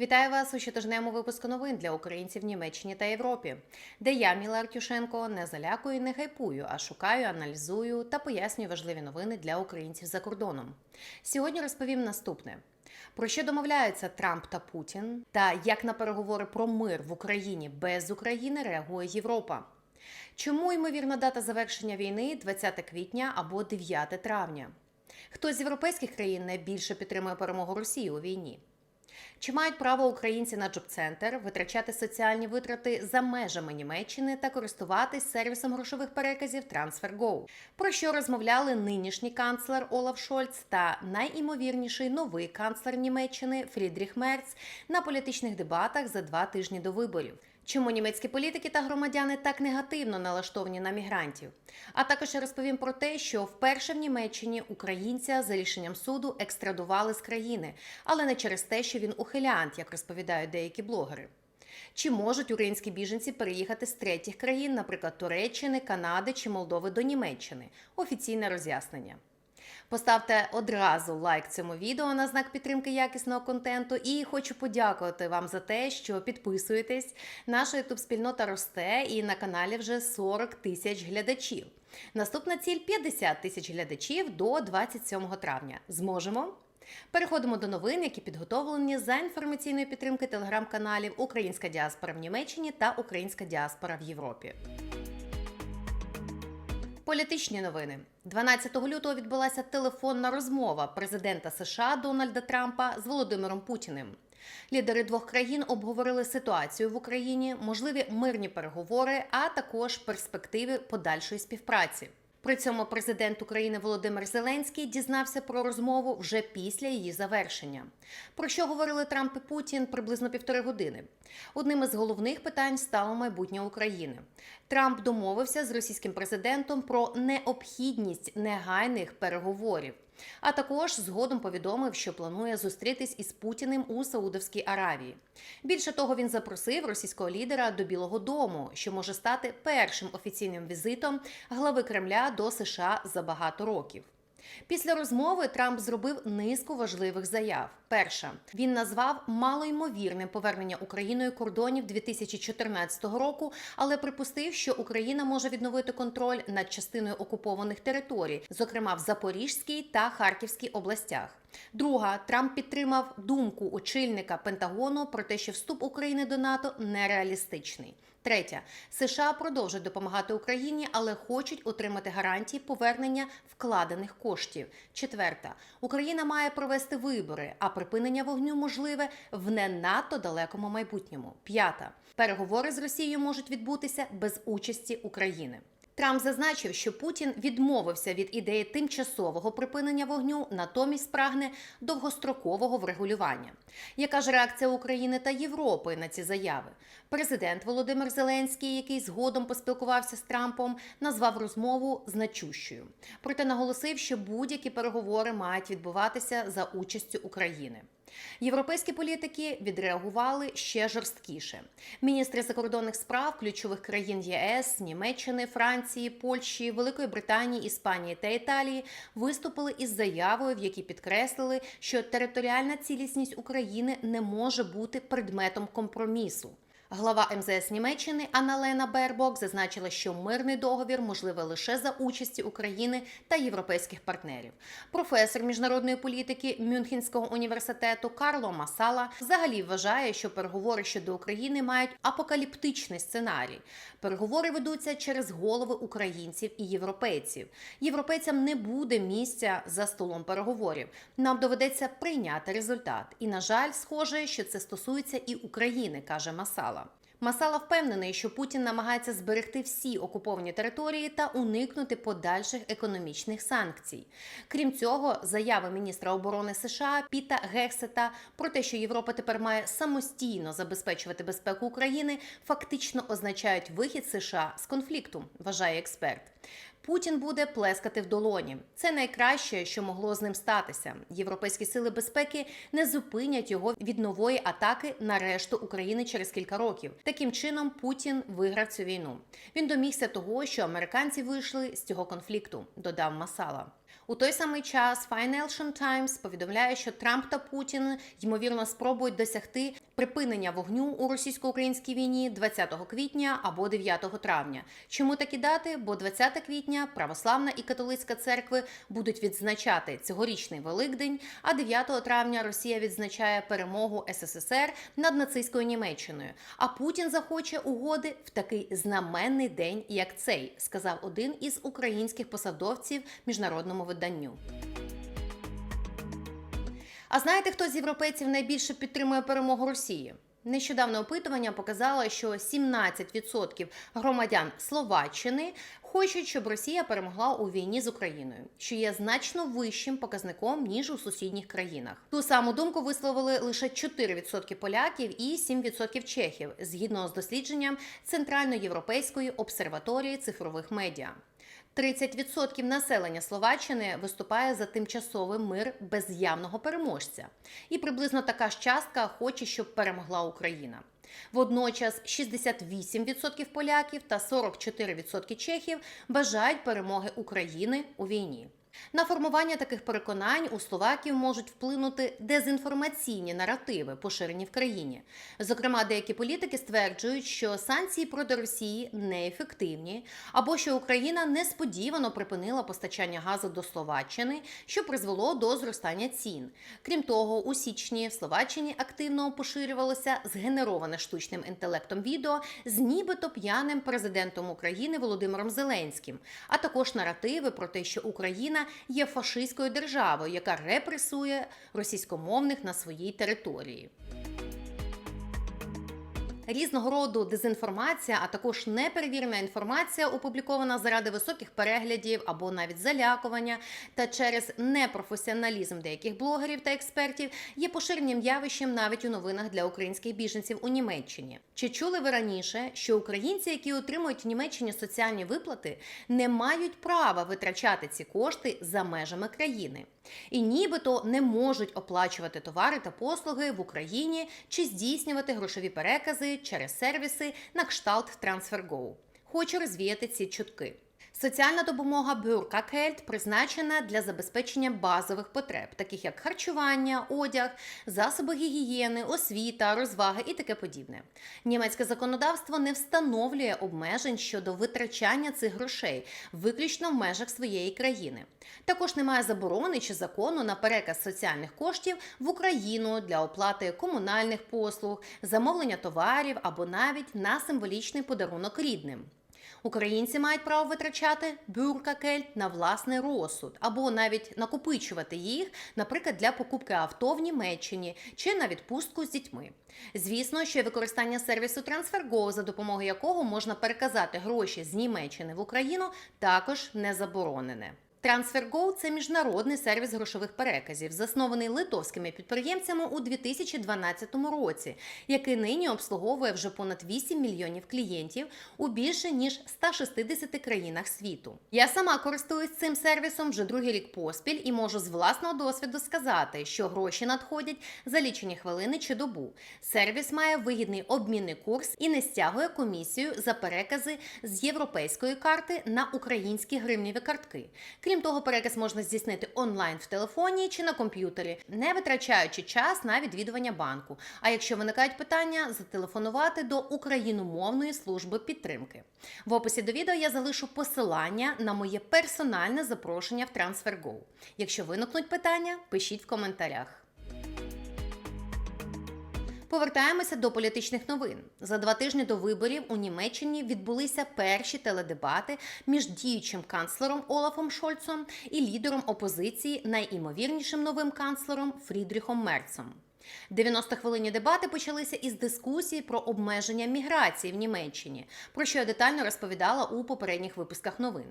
Вітаю вас у щотижневому випуску новин для українців в Німеччині та Європі, де я, Міла Артюшенко, не залякую, і не хайпую, а шукаю, аналізую та пояснюю важливі новини для українців за кордоном. Сьогодні розповім наступне: про що домовляються Трамп та Путін, та як на переговори про мир в Україні без України реагує Європа. Чому ймовірна дата завершення війни 20 квітня або 9 травня? Хто з європейських країн найбільше підтримує перемогу Росії у війні? Чи мають право українці на джоб-центр витрачати соціальні витрати за межами Німеччини та користуватись сервісом грошових переказів TransferGo? Про що розмовляли нинішній канцлер Олаф Шольц та найімовірніший новий канцлер Німеччини Фрідріх Мерц на політичних дебатах за два тижні до виборів? Чому німецькі політики та громадяни так негативно налаштовані на мігрантів? А також розповім про те, що вперше в Німеччині українця за рішенням суду екстрадували з країни, але не через те, що він ухилянт, як розповідають деякі блогери. Чи можуть українські біженці переїхати з третіх країн, наприклад, Туреччини, Канади чи Молдови до Німеччини? Офіційне роз'яснення. Поставте одразу лайк цьому відео на знак підтримки якісного контенту. І хочу подякувати вам за те, що підписуєтесь. Наша youtube спільнота росте, і на каналі вже 40 тисяч глядачів. Наступна ціль 50 тисяч глядачів до 27 травня. Зможемо? Переходимо до новин, які підготовлені за інформаційної підтримки телеграм-каналів Українська діаспора в Німеччині та Українська діаспора в Європі. Політичні новини 12 лютого відбулася телефонна розмова президента США Дональда Трампа з Володимиром Путіним. Лідери двох країн обговорили ситуацію в Україні, можливі мирні переговори, а також перспективи подальшої співпраці. При цьому президент України Володимир Зеленський дізнався про розмову вже після її завершення. Про що говорили Трамп і Путін приблизно півтори години. Одним із головних питань стало майбутнє України. Трамп домовився з російським президентом про необхідність негайних переговорів. А також згодом повідомив, що планує зустрітись із Путіним у Саудовській Аравії. Більше того, він запросив російського лідера до Білого Дому, що може стати першим офіційним візитом глави Кремля до США за багато років. Після розмови Трамп зробив низку важливих заяв. Перша він назвав малоймовірним повернення Україною кордонів 2014 року, але припустив, що Україна може відновити контроль над частиною окупованих територій, зокрема в Запорізькій та Харківській областях. Друга Трамп підтримав думку очільника Пентагону про те, що вступ України до НАТО нереалістичний. Третя США продовжують допомагати Україні, але хочуть отримати гарантії повернення вкладених коштів. Четверта Україна має провести вибори, а припинення вогню можливе в не надто далекому майбутньому. П'ята переговори з Росією можуть відбутися без участі України. Трамп зазначив, що Путін відмовився від ідеї тимчасового припинення вогню, натомість прагне довгострокового врегулювання. Яка ж реакція України та Європи на ці заяви? Президент Володимир Зеленський, який згодом поспілкувався з Трампом, назвав розмову значущою. Проте наголосив, що будь-які переговори мають відбуватися за участю України. Європейські політики відреагували ще жорсткіше. Міністри закордонних справ ключових країн ЄС, Німеччини, Франції, Польщі, Великої Британії, Іспанії та Італії виступили із заявою, в якій підкреслили, що територіальна цілісність України не може бути предметом компромісу. Глава МЗС Німеччини Анна-Лена Бербок зазначила, що мирний договір можливий лише за участі України та європейських партнерів. Професор міжнародної політики Мюнхенського університету Карло Масала взагалі вважає, що переговори щодо України мають апокаліптичний сценарій. Переговори ведуться через голови українців і європейців. Європейцям не буде місця за столом переговорів. Нам доведеться прийняти результат. І на жаль, схоже, що це стосується і України, каже Масала. Масала впевнений, що Путін намагається зберегти всі окуповані території та уникнути подальших економічних санкцій. Крім цього, заяви міністра оборони США Піта Гексета про те, що Європа тепер має самостійно забезпечувати безпеку України, фактично означають вихід США з конфлікту, вважає експерт. Путін буде плескати в долоні. Це найкраще, що могло з ним статися. Європейські сили безпеки не зупинять його від нової атаки на решту України через кілька років. Таким чином Путін виграв цю війну. Він домігся того, що американці вийшли з цього конфлікту. Додав Масала. У той самий час Financial Times повідомляє, що Трамп та Путін ймовірно спробують досягти припинення вогню у російсько-українській війні 20 квітня або 9 травня. Чому такі дати? Бо 20 квітня православна і католицька церкви будуть відзначати цьогорічний Великдень, а 9 травня Росія відзначає перемогу СССР над нацистською Німеччиною. А Путін захоче угоди в такий знаменний день, як цей, сказав один із українських посадовців міжнародному виданню. А знаєте, хто з європейців найбільше підтримує перемогу Росії? Нещодавне опитування показало, що 17% громадян Словаччини хочуть, щоб Росія перемогла у війні з Україною, що є значно вищим показником ніж у сусідніх країнах. Ту саму думку висловили лише 4% поляків і 7% чехів, згідно з дослідженням Центральноєвропейської обсерваторії цифрових медіа. 30% населення Словаччини виступає за тимчасовий мир без явного переможця, і приблизно така ж частка хоче, щоб перемогла Україна. Водночас 68% поляків та 44% чехів бажають перемоги України у війні. На формування таких переконань у словаків можуть вплинути дезінформаційні наративи, поширені в країні. Зокрема, деякі політики стверджують, що санкції проти Росії неефективні, або що Україна несподівано припинила постачання газу до Словаччини, що призвело до зростання цін. Крім того, у січні в Словаччині активно поширювалося згенероване штучним інтелектом відео з нібито п'яним президентом України Володимиром Зеленським, а також наративи про те, що Україна є фашистською державою, яка репресує російськомовних на своїй території. Різного роду дезінформація, а також неперевірена інформація, опублікована заради високих переглядів або навіть залякування, та через непрофесіоналізм деяких блогерів та експертів є поширенням явищем навіть у новинах для українських біженців у Німеччині. Чи чули ви раніше, що українці, які отримують в Німеччині соціальні виплати, не мають права витрачати ці кошти за межами країни? І нібито не можуть оплачувати товари та послуги в Україні чи здійснювати грошові перекази через сервіси на кшталт TransferGo. Хочу розвіяти ці чутки. Соціальна допомога Бюркакельт призначена для забезпечення базових потреб, таких як харчування, одяг, засоби гігієни, освіта, розваги і таке подібне. Німецьке законодавство не встановлює обмежень щодо витрачання цих грошей, виключно в межах своєї країни. Також немає заборони чи закону на переказ соціальних коштів в Україну для оплати комунальних послуг, замовлення товарів або навіть на символічний подарунок рідним. Українці мають право витрачати бюркакельт на власний розсуд або навіть накопичувати їх, наприклад, для покупки авто в Німеччині чи на відпустку з дітьми. Звісно, що використання сервісу TransferGo, за допомогою якого можна переказати гроші з Німеччини в Україну, також не заборонене. TransferGo – це міжнародний сервіс грошових переказів, заснований литовськими підприємцями у 2012 році, який нині обслуговує вже понад 8 мільйонів клієнтів у більше ніж 160 країнах світу. Я сама користуюсь цим сервісом вже другий рік поспіль і можу з власного досвіду сказати, що гроші надходять за лічені хвилини чи добу. Сервіс має вигідний обмінний курс і не стягує комісію за перекази з європейської карти на українські гривніві картки. Крім того, переказ можна здійснити онлайн в телефоні чи на комп'ютері, не витрачаючи час на відвідування банку. А якщо виникають питання, зателефонувати до україномовної служби підтримки. В описі до відео я залишу посилання на моє персональне запрошення в TransferGo. Якщо виникнуть питання, пишіть в коментарях. Повертаємося до політичних новин. За два тижні до виборів у Німеччині відбулися перші теледебати між діючим канцлером Олафом Шольцом і лідером опозиції, найімовірнішим новим канцлером Фрідріхом Мерцем. 90-хвилинні дебати почалися із дискусії про обмеження міграції в Німеччині, про що я детально розповідала у попередніх випусках новин.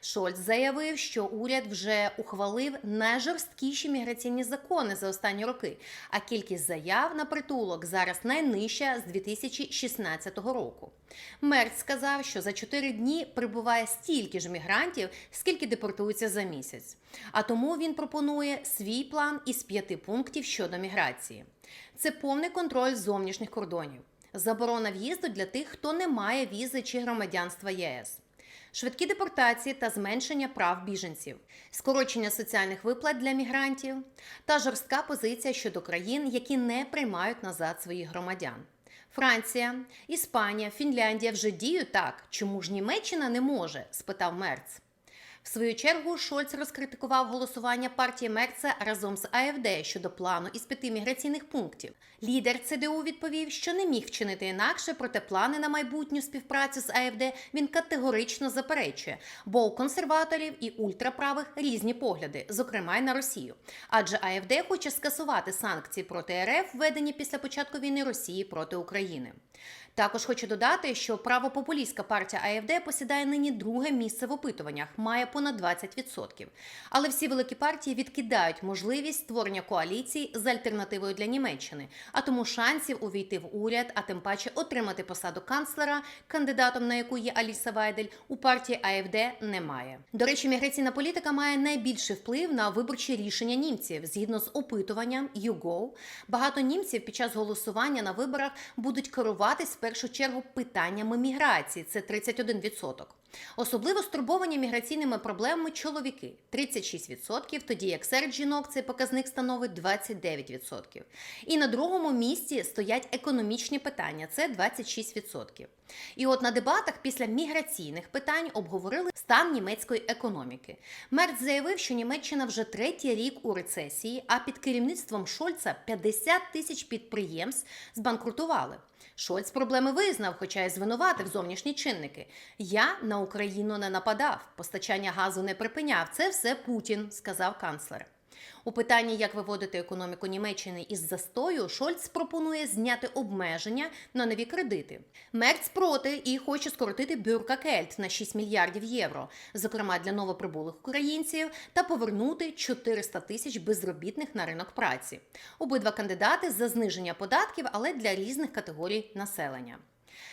Шольц заявив, що уряд вже ухвалив найжорсткіші міграційні закони за останні роки, а кількість заяв на притулок зараз найнижча з 2016 року. Мерц сказав, що за 4 дні прибуває стільки ж мігрантів, скільки депортується за місяць. А тому він пропонує свій план із п'яти пунктів щодо міграції. Це повний контроль зовнішніх кордонів, заборона в'їзду для тих, хто не має візи чи громадянства ЄС. швидкі депортації та зменшення прав біженців, скорочення соціальних виплат для мігрантів та жорстка позиція щодо країн, які не приймають назад своїх громадян. Франція, Іспанія, Фінляндія вже діють так. Чому ж Німеччина не може? спитав Мерц. В свою чергу Шольц розкритикував голосування партії Мерца разом з АФД щодо плану із п'яти міграційних пунктів. Лідер ЦДУ відповів, що не міг вчинити інакше, проте плани на майбутню співпрацю з АФД він категорично заперечує, бо у консерваторів і ультраправих різні погляди, зокрема й на Росію. Адже АФД хоче скасувати санкції проти РФ, введені після початку війни Росії проти України. Також хочу додати, що правопопулістська партія АФД посідає нині друге місце в опитуваннях, має понад 20%. Але всі великі партії відкидають можливість створення коаліції з альтернативою для Німеччини, а тому шансів увійти в уряд, а тим паче отримати посаду канцлера, кандидатом на яку є Аліса Вайдель, у партії АФД немає. До речі, міграційна політика має найбільший вплив на виборчі рішення німців. Згідно з опитуванням YouGo, багато німців під час голосування на виборах будуть керуватись першу чергу питаннями міграції. Це 31%. Особливо стурбовані міграційними проблемами чоловіки 36%, тоді як серед жінок цей показник становить 29%. І на другому місці стоять економічні питання це 26%. І от на дебатах після міграційних питань обговорили стан німецької економіки. Мерц заявив, що Німеччина вже третій рік у рецесії, а під керівництвом Шольца 50 тисяч підприємств збанкрутували. Шольц проблеми визнав, хоча й звинуватив зовнішні чинники. Я на Україну не нападав, постачання газу не припиняв. Це все Путін, сказав канцлер. У питанні, як виводити економіку Німеччини із застою, Шольц пропонує зняти обмеження на нові кредити. Мерц проти і хоче скоротити бюркакельт на 6 мільярдів євро, зокрема для новоприбулих українців, та повернути 400 тисяч безробітних на ринок праці. Обидва кандидати за зниження податків, але для різних категорій населення.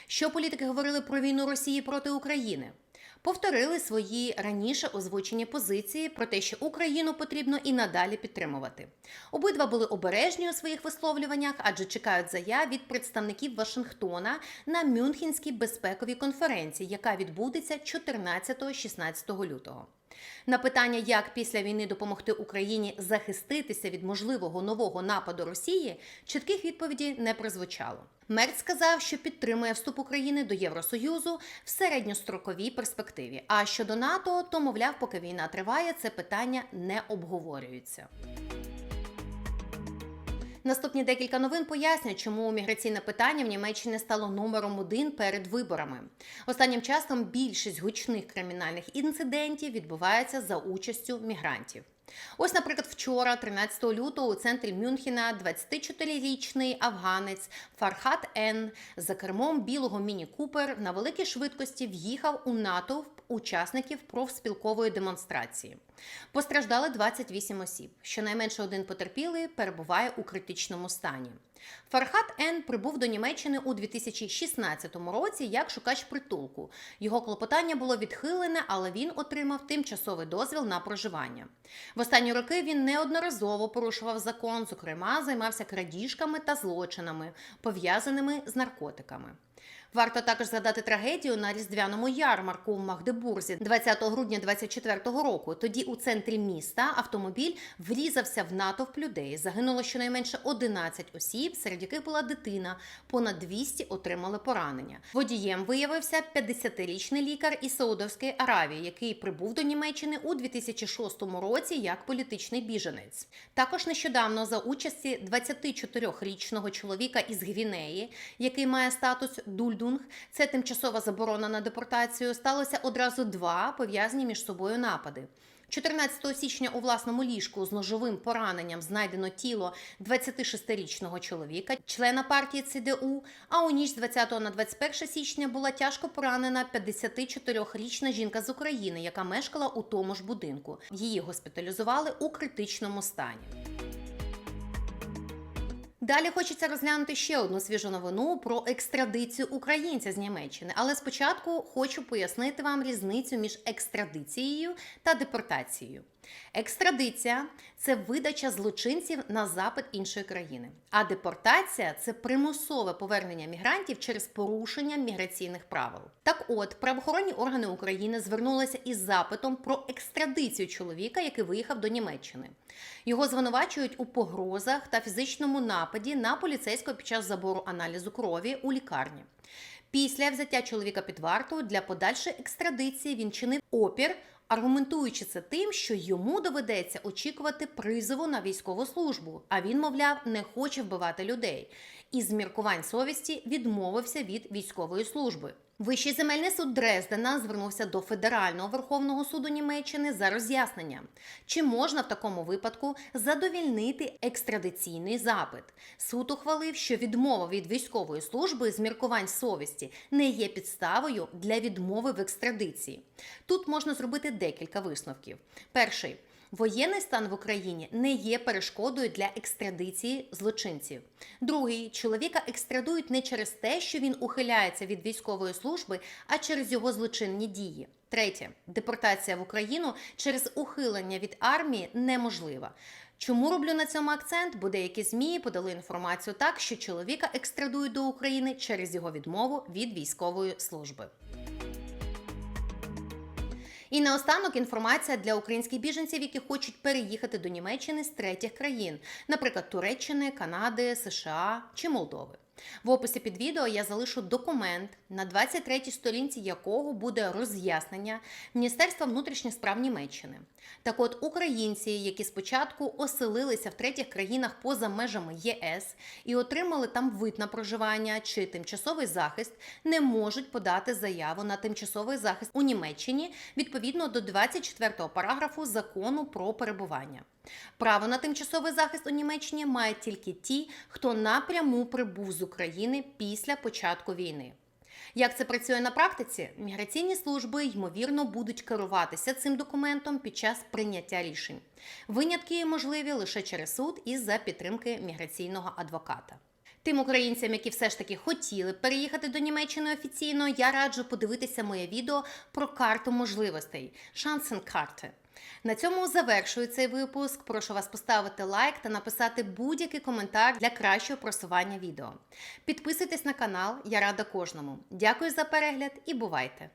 Що політики говорили про війну Росії проти України? Повторили свої раніше озвучені позиції про те, що Україну потрібно і надалі підтримувати. Обидва були обережні у своїх висловлюваннях, адже чекають заяв від представників Вашингтона на Мюнхенській безпековій конференції, яка відбудеться 14-16 лютого. На питання, як після війни допомогти Україні захиститися від можливого нового нападу Росії, чітких відповідей не прозвучало. Мерц сказав, що підтримує вступ України до Євросоюзу в середньостроковій перспективі. А щодо НАТО, то мовляв, поки війна триває, це питання не обговорюється. Наступні декілька новин пояснять, чому міграційне питання в Німеччині стало номером один перед виборами. Останнім часом більшість гучних кримінальних інцидентів відбувається за участю мігрантів. Ось, наприклад, вчора, 13 лютого, у центрі Мюнхена 24-річний афганець Фархат Н за кермом білого міні-купер на великій швидкості в'їхав у натовп учасників профспілкової демонстрації. Постраждали 28 осіб. Щонайменше один потерпілий перебуває у критичному стані. Фархат Н прибув до Німеччини у 2016 році як шукач притулку. Його клопотання було відхилене, але він отримав тимчасовий дозвіл на проживання. В останні роки він неодноразово порушував закон, зокрема, займався крадіжками та злочинами, пов'язаними з наркотиками. Варто також згадати трагедію на різдвяному ярмарку в Магдебурзі 20 грудня 2024 року. Тоді у центрі міста автомобіль врізався в натовп людей. Загинуло щонайменше 11 осіб, серед яких була дитина. Понад 200 отримали поранення. Водієм виявився 50-річний лікар із Саудовської Аравії, який прибув до Німеччини у 2006 році як політичний біженець. Також нещодавно за участі 24-річного чоловіка із Гвінеї, який має статус дульду. Дунг, це тимчасова заборона на депортацію, сталося одразу два пов'язані між собою напади. 14 січня у власному ліжку з ножовим пораненням знайдено тіло 26-річного чоловіка, члена партії ЦДУ. А у ніч з 20 на 21 січня була тяжко поранена 54-річна жінка з України, яка мешкала у тому ж будинку. Її госпіталізували у критичному стані. Далі хочеться розглянути ще одну свіжу новину про екстрадицію українця з Німеччини. Але спочатку хочу пояснити вам різницю між екстрадицією та депортацією. Екстрадиція це видача злочинців на запит іншої країни, а депортація це примусове повернення мігрантів через порушення міграційних правил. Так от, правоохоронні органи України звернулися із запитом про екстрадицію чоловіка, який виїхав до Німеччини. Його звинувачують у погрозах та фізичному нападі на поліцейського під час забору аналізу крові у лікарні. Після взяття чоловіка під варту для подальшої екстрадиції він чинив опір, аргументуючи це тим, що йому доведеться очікувати призову на військову службу, а він, мовляв, не хоче вбивати людей. І з міркувань совісті відмовився від військової служби. Вищий земельний суд Дрездена звернувся до Федерального Верховного суду Німеччини за роз'ясненням, чи можна в такому випадку задовільнити екстрадиційний запит. Суд ухвалив, що відмова від військової служби з міркувань совісті не є підставою для відмови в екстрадиції. Тут можна зробити декілька висновків. Перший. Воєнний стан в Україні не є перешкодою для екстрадиції злочинців. Другий чоловіка екстрадують не через те, що він ухиляється від військової служби, а через його злочинні дії. Третє депортація в Україну через ухилення від армії неможлива. Чому роблю на цьому акцент? Бо деякі змі подали інформацію так, що чоловіка екстрадують до України через його відмову від військової служби. І наостанок інформація для українських біженців, які хочуть переїхати до Німеччини з третіх країн, наприклад, Туреччини, Канади, США чи Молдови. В описі під відео я залишу документ, на 23-й сторінці якого буде роз'яснення Міністерства внутрішніх справ Німеччини. Так от українці, які спочатку оселилися в третіх країнах поза межами ЄС і отримали там вид на проживання чи тимчасовий захист, не можуть подати заяву на тимчасовий захист у Німеччині відповідно до 24 параграфу закону про перебування. Право на тимчасовий захист у Німеччині мають тільки ті, хто напряму прибув з України після початку війни. Як це працює на практиці? Міграційні служби ймовірно будуть керуватися цим документом під час прийняття рішень. Винятки можливі лише через суд і за підтримки міграційного адвоката. Тим українцям, які все ж таки хотіли переїхати до Німеччини офіційно, я раджу подивитися моє відео про карту можливостей Шансенкарти. На цьому завершую цей випуск. Прошу вас поставити лайк та написати будь-який коментар для кращого просування відео. Підписуйтесь на канал, я рада кожному. Дякую за перегляд і бувайте!